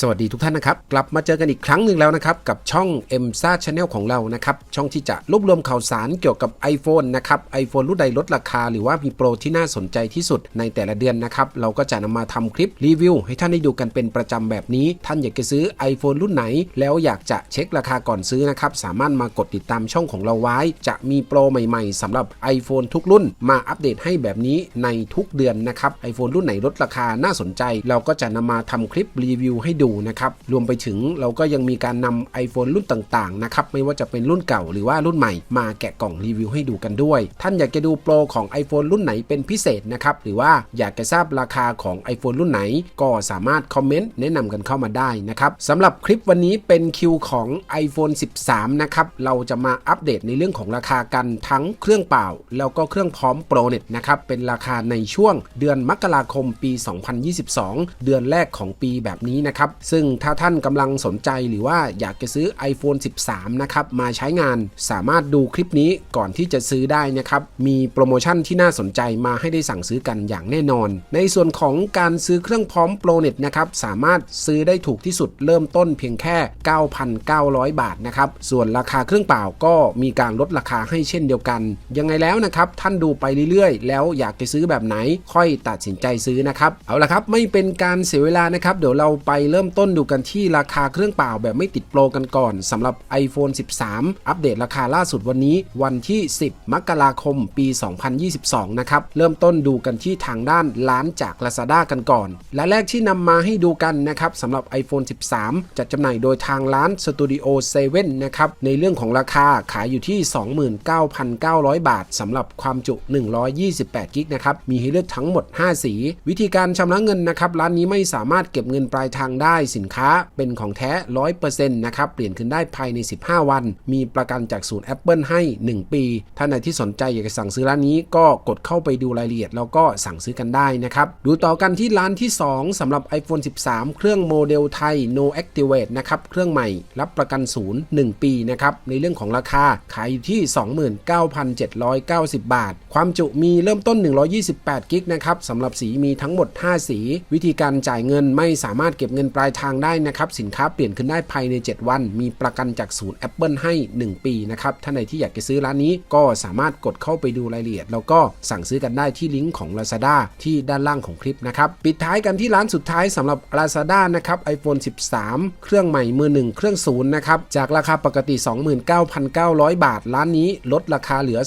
สวัสดีทุกท่านนะครับ กลับมาเจอกันอีกครั้งหนึ่งแล้วนะครับ กับช่อง m s a Channel ของเรานะครับ ช่องที่จะรวบรวมข่าวสารเกี่ยวกับ iPhone นะครับ iPhone รุ่นใดลดราคา หรือว่ามีโปรที่น่าสนใจที่สุดในแต่ละเดือนนะครับ เราก็จะนำมาทำคลิปรีวิว ให้ท่านได้ดูกันเป็นประจำแบบนี้ ท่านอยากจะซื้อ iPhone รุ่นไหน แล้วอยากจะเช็คราคาก่อนซื้อนะครับสามารถมากดติดตามช่องของเราไว้ จะมีโปรใหม่ ๆสำหรับ iPhone ทุกรุ่น มาอัปเดตให้แบบนี้ในทุกเดือนนะครับ iPhone รุ่นไหนลดราคาน่าสนใจ เราก็จะนำมาทำคลิปรีวิวให้ดูนะครับ รวมไปถึงเราก็ยังมีการนำ iPhone รุ่นต่างๆนะครับ ไม่ว่าจะเป็นรุ่นเก่าหรือว่ารุ่นใหม่ มาแกะกล่องรีวิวให้ดูกันด้วย ท่านอยากจะดูโปรของ iPhone รุ่นไหนเป็นพิเศษนะครับ หรือว่าอยากจะทราบราคาของ iPhone รุ่นไหน ก็สามารถคอมเมนต์แนะนำกันเข้ามาได้นะครับสำหรับคลิปวันนี้เป็นคิวของ iPhone 13 นะครับ เราจะมาอัปเดตในเรื่องของราคากันทั้งเครื่องเปล่า แล้วก็เครื่องพร้อมโปรเน็ตนะครับ เป็นราคาในช่วงเดือนมกราคมปี 2022 เดือนแรกของปีแบบนี้นะครับซึ่งถ้าท่านกำลังสนใจหรือว่าอยากจะซื้อ iPhone 13 นะครับมาใช้งานสามารถดูคลิปนี้ก่อนที่จะซื้อได้นะครับมีโปรโมชั่นที่น่าสนใจมาให้ได้สั่งซื้อกันอย่างแน่นอน ในส่วนของการซื้อเครื่องพร้อมโปรเน็ตนะครับสามารถซื้อได้ถูกที่สุดเริ่มต้นเพียงแค่ 9,900 บาทนะครับส่วนราคาเครื่องเปล่าก็มีการลดราคาให้เช่นเดียวกัน ยังไงแล้วนะครับท่านดูไปเรื่อยๆ แล้วอยากจะซื้อแบบไหนค่อยตัดสินใจซื้อนะครับเอาละครับไม่เป็นการเสียเวลานะครับเดี๋ยวเราไปเริ่มริ่มต้นดูกันที่ราคาเครื่องเปล่าแบบไม่ติดโปรกันก่อนสำหรับ iPhone 13 อัปเดตราคาล่าสุดวันนี้ วันที่ 10 มกราคม ปี 2022 นะครับ เริ่มต้นดูกันที่ทางด้านร้านจาก Lazada กันก่อน และแรกที่นำมาให้ดูกันนะครับสำหรับ iPhone 13 จัดจำหน่ายโดยทางร้าน Studio 7 นะครับ ในเรื่องของราคาขายอยู่ที่ 29,900 บาทสำหรับความจุ 128 กิกนะครับ มีให้เลือกทั้งหมด 5 สี วิธีการชำระเงินนะครับ ร้านนี้ไม่สามารถเก็บเงินปลายทางได้ได้สินค้าเป็นของแท้ 100%นะครับเปลี่ยนคืนได้ภายใน 15 วัน มีประกันจากศูนย์ Apple ให้ 1 ปี ท่านใดที่สนใจอยากจะสั่งซื้อร้านนี้ก็กดเข้าไปดูรายละเอียด แล้วก็สั่งซื้อกันได้นะครับดูต่อกันที่ร้านที่ 2สำหรับ iPhone 13 เครื่องโมเดลไทย No Activate นะครับเครื่องใหม่รับประกันศูนย์1ปีนะครับในเรื่องของราคาขายอยู่ที่ 29,790 บาท ความจุมีเริ่มต้น 128 กิกนะครับสำหรับสีมีทั้งหมด 5 สี วิธีการจ่ายเงินไม่สามารถเก็บเงินปลายทางได้นะครับสินค้าเปลี่ยนขึ้นได้ภายใน 7 วัน มีประกันจากศูนย์ Apple ให้ 1 ปีนะครับท่านใดที่อยากจะซื้อร้านนี้ก็สามารถกดเข้าไปดูรายละเอียด แล้วก็สั่งซื้อกันได้ที่ลิงก์ของ Lazada ที่ด้านล่างของคลิปนะครับปิดท้ายกันที่ร้านสุดท้ายสำหรับ Lazada นะครับ iPhone 13 เครื่องใหม่มือหนึ่งเครื่องศูนย์นะครับจากราคาปกติ 29,900 บาท ร้านนี้ลดราคาเหลือ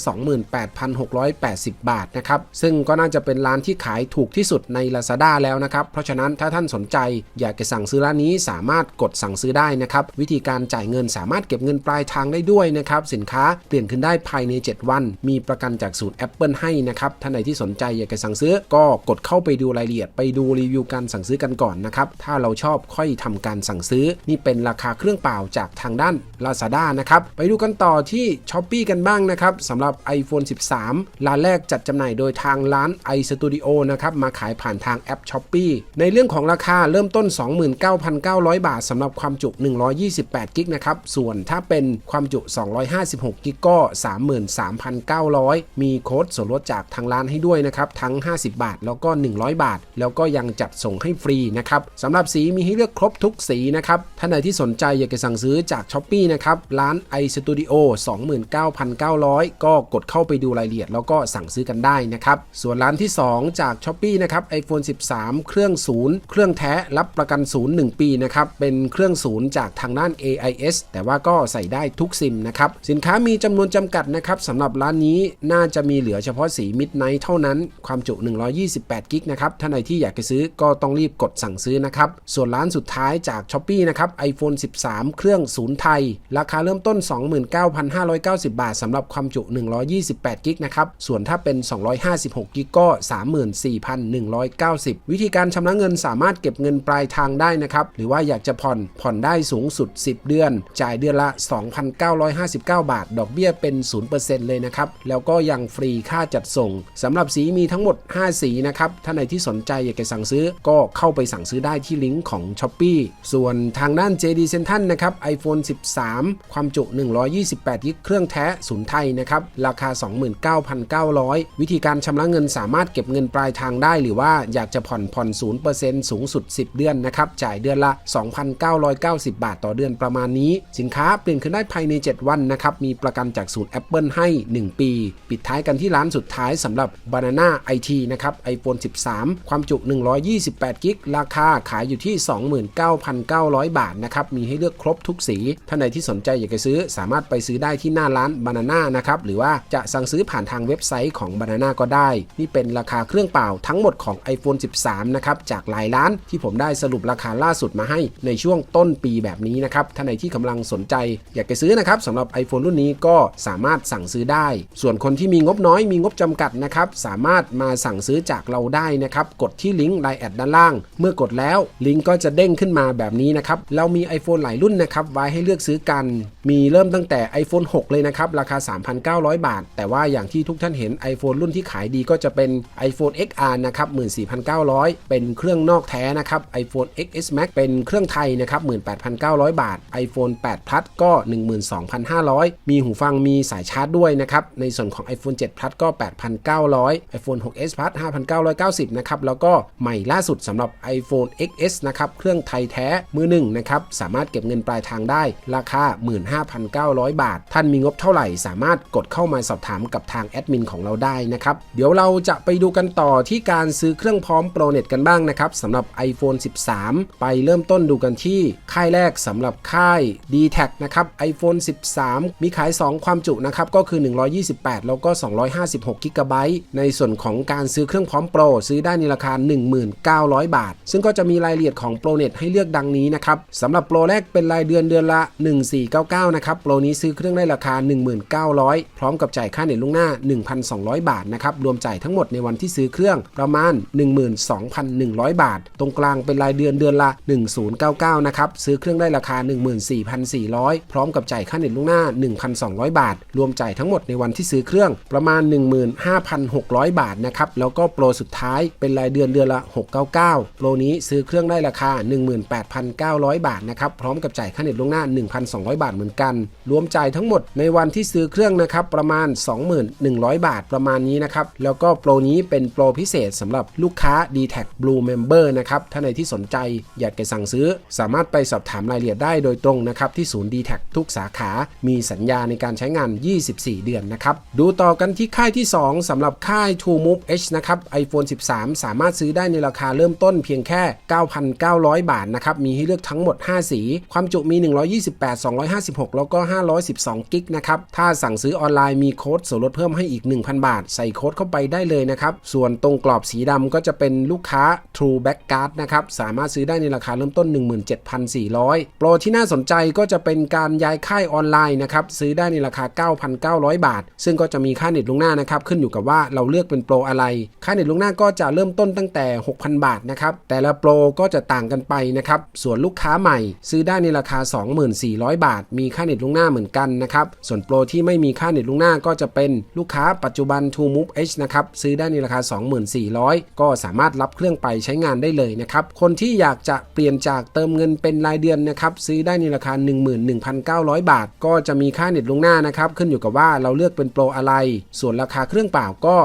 28,680 บาทนะครับซึ่งก็น่าจะเป็นร้านที่ขายถูกที่สุดใน Lazada แล้วนะครับเพราะฉะนั้นถ้าท่านสนใจอยากจะสั่ง่งซื้อร้านนี้สามารถกดสั่งซื้อได้นะครับ วิธีการจ่ายเงินสามารถเก็บเงินปลายทางได้ด้วยนะครับ สินค้าเปลี่ยนขึ้นได้ภายใน 7 วัน มีประกันจากศูนย์ Apple ให้นะครับท่านใดที่สนใจอยากจะสั่งซื้อ ก็กดเข้าไปดูรายละเอียด ไปดูรีวิวการสั่งซื้อกันก่อนนะครับถ้าเราชอบค่อยทำการสั่งซื้อ นี่เป็นราคาเครื่องเปล่าจากทางด้าน Lazada นะครับไปดูกันต่อที่ s h อ p e e กันบ้างนะครับสำหรับ iPhone 13 ร้านแรกจัดจำหน่ายโดยทางร้าน iStudio นะครับมาขายผ่านทางแอป s h อ p e e ในเรื่องของราคาเริ่มต้น29,900 บาทสำหรับความจุ 128 กิกนะครับ ส่วนถ้าเป็นความจุ 256 กิกก็ 33,900 มีโค้ดส่วนลดจากทางร้านให้ด้วยนะครับ ทั้ง 50 บาท แล้วก็ 100 บาท แล้วก็ยังจัดส่งให้ฟรีนะครับสำหรับสีมีให้เลือกครบทุกสีนะครับ ท่านใดที่สนใจอยากจะสั่งซื้อจาก s h อ p e e นะครับ ร้าน iStudio 29,900 ก็กดเข้าไปดูรายละเอียด แล้วก็สั่งซื้อกันได้นะครับ ส่วนร้านที่ 2 จาก s h อ p e e นะครับ iPhone 13 เครื่องศูนย์เครื่องแท้รับประกันศูนย์1ปีนะครับ เป็นเครื่องศูนย์จากทางด้าน AIS แต่ว่าก็ใส่ได้ทุกซิมนะครับ สินค้ามีจำนวนจำกัดนะครับสำหรับร้านนี้น่าจะมีเหลือเฉพาะสี Midnight เท่านั้น ความจุ 128 กิกนะครับ ท่านใดที่อยากจะซื้อก็ต้องรีบกดสั่งซื้อนะครับ ส่วนร้านสุดท้ายจาก s h อ p e e นะครับ iPhone 13 เครื่องศูนย์ไทย ราคาเริ่มต้น 29,590 บาทสำหรับความจุ 128 กิกนะครับ ส่วนถ้าเป็น 256 กิกก็ 34,190 วิธีการชำระเงินสามารถเก็บเงินปลายทางได้นะครับ หรือว่าอยากจะผ่อนผ่อนได้สูงสุด 10 เดือน จ่ายเดือนละ 2,959 บาท ดอกเบี้ยเป็น 0%เลยนะครับ แล้วก็ยังฟรีค่าจัดส่งสำหรับสีมีทั้งหมด 5 สีนะครับท่านใดที่สนใจอยากจะสั่งซื้อก็เข้าไปสั่งซื้อได้ที่ลิงก์ของ s h อ p e e ส่วนทางด้าน JD Central นะครับ iPhone 13 ความจุ 128กิกเครื่องแท้ศูนย์ไทยนะครับ ราคา 29,900 วิธีการชำระเงินสามารถเก็บเงินปลายทางได้ หรือว่าอยากจะผ่อนผ่อน 0%สูงสุด 10 เดือนนะครับจ่ายเดือนละ 2,990 บาทต่อเดือนประมาณนี้ สินค้าเปลี่ยนคืนได้ภายใน 7 วันนะครับ มีประกันจากศูนย์ Apple ให้ 1 ปี ปิดท้ายกันที่ร้านสุดท้ายสำหรับ Banana IT นะครับ iPhone 13 ความจุ 128 กิก ราคาขายอยู่ที่ 29,900 บาทนะครับ มีให้เลือกครบทุกสีท่านใดที่สนใจอยากจะซื้อสามารถไปซื้อได้ที่หน้าร้าน Banana นะครับ หรือว่าจะสั่งซื้อผ่านทางเว็บไซต์ของ Banana ก็ได้ นี่เป็นราคาเครื่องเปล่าทั้งหมดของ iPhone 13 นะครับ จากหลายร้านที่ผมได้สรุปราคาล่าสุดมาให้ในช่วงต้นปีแบบนี้นะครับท่านใดที่กำลังสนใจ อยากจะซื้อนะครับสำหรับ iPhone รุ่นนี้ก็สามารถสั่งซื้อได้ ส่วนคนที่มีงบน้อยมีงบจำกัดนะครับสามารถมาสั่งซื้อจากเราได้นะครับกดที่ลิงก์ไลน์แอดด้านล่าง เมื่อกดแล้วลิงก์ก็จะเด้งขึ้นมาแบบนี้นะครับเรามี iPhone หลายรุ่นนะครับไว้ให้เลือกซื้อกัน มีเริ่มตั้งแต่ iPhone 6 เลยนะครับราคา 3,900 บาท แต่ว่าอย่างที่ทุกท่านเห็น iPhone รุ่นที่ขายดีก็จะเป็น iPhone XR นะครับ14,900 เป็นเครื่องนอกแท้นะครับ iPhone XS Max เป็นเครื่องไทยนะครับ 18,900 บาท iPhone 8 Plus ก็ 12,500 มีหูฟังมีสายชาร์จด้วยนะครับ ในส่วนของ iPhone 7 Plus ก็ 8,900 iPhone 6s Plus 5,990 นะครับ แล้วก็ใหม่ล่าสุดสำหรับ iPhone XS นะครับ เครื่องไทยแท้มือหนึ่งนะครับ สามารถเก็บเงินปลายทางได้ ราคา 15,900 บาท ท่านมีงบเท่าไหร่ สามารถกดเข้ามาสอบถามกับทางแอดมินของเราได้นะครับ เดี๋ยวเราจะไปดูกันต่อที่การซื้อเครื่องพร้อมโปรเน็ตกันบ้างนะครับสำหรับ iPhone 13ไปเริ่มต้นดูกันที่ ค่ายแรกสำหรับค่าย d t แทนะครับ iPhone 13 มีขาย 2 ความจุนะครับ ก็คือ 128 แล้วก็ 256กิกะไบต์ในส่วนของการซื้อเครื่องพร้อมโปร ซื้อได้ในราคา 1900 บาท ซึ่งก็จะมีรายละเอียดของโปรเน็ตให้เลือกดังนี้นะครับสำหรับโปรแรกเป็นรายเดือนเดือนละ 1499 นะครับ โปรนี้ซื้อเครื่องได้ราคา 1900 พร้อมกับจ่ายค่าเน็ตล่วงหน้า 1,200 บาทนะครับ รวมจ่ายทั้งหมดในวันที่ซื้อเครื่องประมาณ 12,100 บาท ตรงกลางเป็นรายเดือนเดือนละ 1099 นะครับ ซื้อเครื่องได้ราคา 14,400 พร้อมกับจ่ายค่าเน็ตล่วงหน้า 1,200 บาท รวมจ่ายทั้งหมดในวันที่ซื้อเครื่องประมาณ 15,600 บาทนะครับ แล้วก็โปรสุดท้ายเป็นรายเดือนเดือนละ 699 โปรนี้ซื้อเครื่องได้ราคา 18,900 บาทนะครับ พร้อมกับจ่ายค่าเน็ตล่วงหน้า 1,200 บาทเหมือนกัน รวมจ่ายทั้งหมดในวันที่ซื้อเครื่องนะครับประมาณ 21,000 บาทประมาณนี้นะครับ แล้วก็โปรนี้เป็นโปรพิเศษสำหรับลูกค้า d t แท Blue Member นะครับ ถ้าในที่สนใจอยากจะสั่งซื้อ สามารถไปสอบถามรายละเอียดได้โดยตรงนะครับที่ศูนย์ d t แททุกสาขา มีสัญญาในการใช้งาน 24 เดือนนะครับ ดูต่อกันที่ค่ายที่ 2สำหรับค่าย True Move H นะครับ iPhone 13 สามารถซื้อได้ในราคาเริ่มต้นเพียงแค่ 9,900 บาทนะครับ มีให้เลือกทั้งหมด 5 สี ความจุมี 128 256 แล้วก็ 512 กิกนะครับ ถ้าสั่งซื้อออนไลน์มีโค้ดส่วนลดเพิ่มให้อีก 1,000 บาท ใส่โค้ดเข้าไปได้เลยนะครับ ส่วนตรงกรอบสีดำก็จะเป็นลูกค้า True Back Card นะครับ สามารถซื้อได้ในราคาเริ่มต้น 17,400 โปรที่น่าสนใจก็จะเป็นการย้ายค่ายออนไลน์นะครับซื้อได้ในราคา 9,900 บาท ซึ่งก็จะมีค่าเน็ตลวงหน้านะครับขึ้นอยู่กับว่าเราเลือกเป็นโปรอะไร ค่าเน็ตลวงหน้าก็จะเริ่มต้นตั้งแต่ 6,000 บาทนะครับแต่ละโปรก็จะต่างกันไปนะครับส่วนลูกค้าใหม่ ซื้อได้ในราคา 2400บาท มีค่าเน็ตลวงหน้าเหมือนกันนะครับส่วนโปรที่ไม่มีค่าเน็ตลวงหน้าก็จะเป็นลูกค้าปัจจุบัน True Move H นะครับซื้อได้ในราคา 2400 ก็สามารถรับเครื่องไปใช้งานได้เลยนะครับคนที่อยากจะเปลี่ยนจากเติมเงินเป็นรายเดือนนะครับซื้อได้ในราคา 11,900 บาท ก็จะมีค่าเน็ตลงหน้านะครับขึ้นอยู่กับว่าเราเลือกเป็นโปรอะไร ส่วนราคาเครื่องเปล่าก็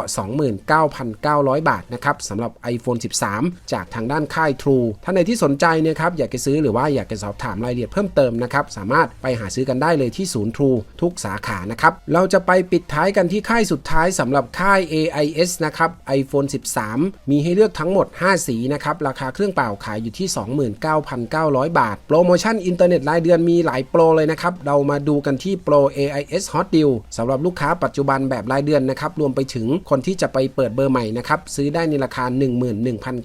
29,900 บาทนะครับสำหรับ iPhone 13 จากทางด้านค่าย True ท่านใดที่สนใจนะครับอยากจะซื้อหรือว่าอยากจะสอบถามรายละเอียดเพิ่มเติมนะครับสามารถไปหาซื้อกันได้เลยที่ศูนย์ True ทุกสาขานะครับเราจะไปปิดท้ายกันที่ค่ายสุดท้ายสำหรับค่าย AIS นะครับ iPhone 13 มีให้เลือกทั้งหมด 5 สีนะครับราคาเครื่องเปล่าขายอยู่ที่ 29,900 บาท โปรโมชั่นอินเทอร์เน็ตรายเดือนมีหลายโปรเลยนะครับ เรามาดูกันที่โปร AIS Hot Deal สำหรับลูกค้าปัจจุบันแบบรายเดือนนะครับ รวมไปถึงคนที่จะไปเปิดเบอร์ใหม่นะครับ ซื้อได้ในราคา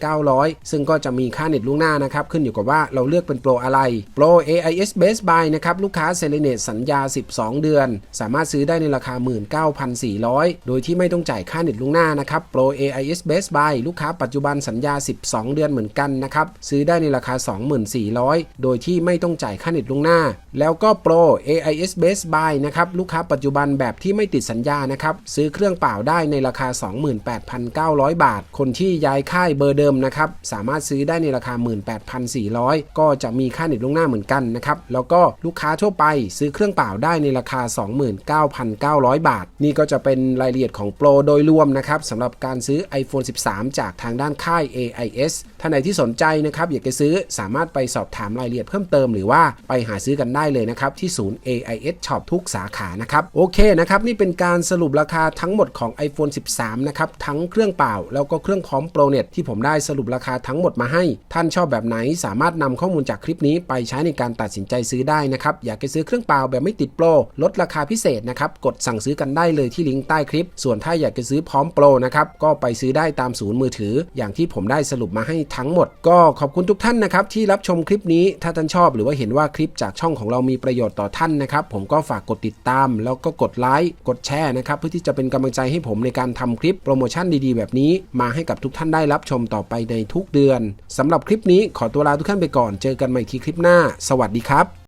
11,900 ซึ่งก็จะมีค่าเน็ตล่วงหน้านะครับ ขึ้นอยู่กับว่าเราเลือกเป็นโปรอะไร โปร AIS Best Buy นะครับ ลูกค้าเซเลเนตสัญญา 12 เดือน สามารถซื้อได้ในราคา 19,400 โดยที่ไม่ต้องจ่ายค่าเน็ตล่วงหน้านะครับ โปร AIS Best Buy ลูกค้าปัจจุบันสัญญา 12 เดือนเหมือนกันนะครับ ซื้อได้ในราคา2400 โดยที่ไม่ต้องจ่ายค่าเน็ตล่วงหน้า แล้วก็โปร AIS Best Buy นะครับ ลูกค้าปัจจุบันแบบที่ไม่ติดสัญญานะครับ ซื้อเครื่องเปล่าได้ในราคา 28,900 บาท คนที่ย้ายค่ายเบอร์เดิมนะครับ สามารถซื้อได้ในราคา 18,400 ก็จะมีค่าเน็ตล่วงหน้าเหมือนกันนะครับ แล้วก็ลูกค้าทั่วไปซื้อเครื่องเปล่าได้ในราคา 29,900 บาท นี่ก็จะเป็นรายละเอียดของโปรโดยรวมนะครับสำหรับการซื้อ iPhone 13 จากทางด้านค่าย AIS ท่านไหนที่สนใจนะครับอยากจะซื้อสามารถไปสอบถามรายละเอียดเพิ่มเติมหรือว่าไปหาซื้อกันได้เลยนะครับ ที่ศูนย์ AIS Shop ทุกสาขานะครับโอเคนะครับนี่เป็นการสรุปราคาทั้งหมดของ iPhone 13 นะครับ ทั้งเครื่องเปล่า แล้วก็เครื่องพร้อมโปรเน็ตที่ผมได้สรุปราคาทั้งหมดมาให้ ท่านชอบแบบไหนสามารถนำข้อมูลจากคลิปนี้ไปใช้ในการตัดสินใจซื้อได้นะครับ อยากจะซื้อเครื่องเปล่าแบบไม่ติดโปรลดราคาพิเศษนะครับ กดสั่งซื้อกันได้เลยที่ลิงก์ใต้คลิป ส่วนถ้าอยากจะซื้อพร้อมโปรนะครับก็ไปซื้อได้ตามศูนย์มือถือ อย่างที่ผมได้สรุปมาให้ทั้งหมด ก็ขอบคุณทุกท่านนะครับที่รับชมคลิปนี้ถ้าท่านชอบหรือว่าเห็นว่าคลิปจากช่องของเรามีประโยชน์ต่อท่านนะครับ ผมก็ฝากกดติดตาม แล้วก็กดไลค์กดแชร์นะครับ เพื่อที่จะเป็นกำลังใจให้ผมในการทำคลิปโปรโมชั่นดีๆ แบบนี้ มาให้กับทุกท่านได้รับชมต่อไปในทุกเดือนสำหรับคลิปนี้ขอตัวลาทุกท่านไปก่อน เจอกันใหม่ที่คลิปหน้า สวัสดีครับ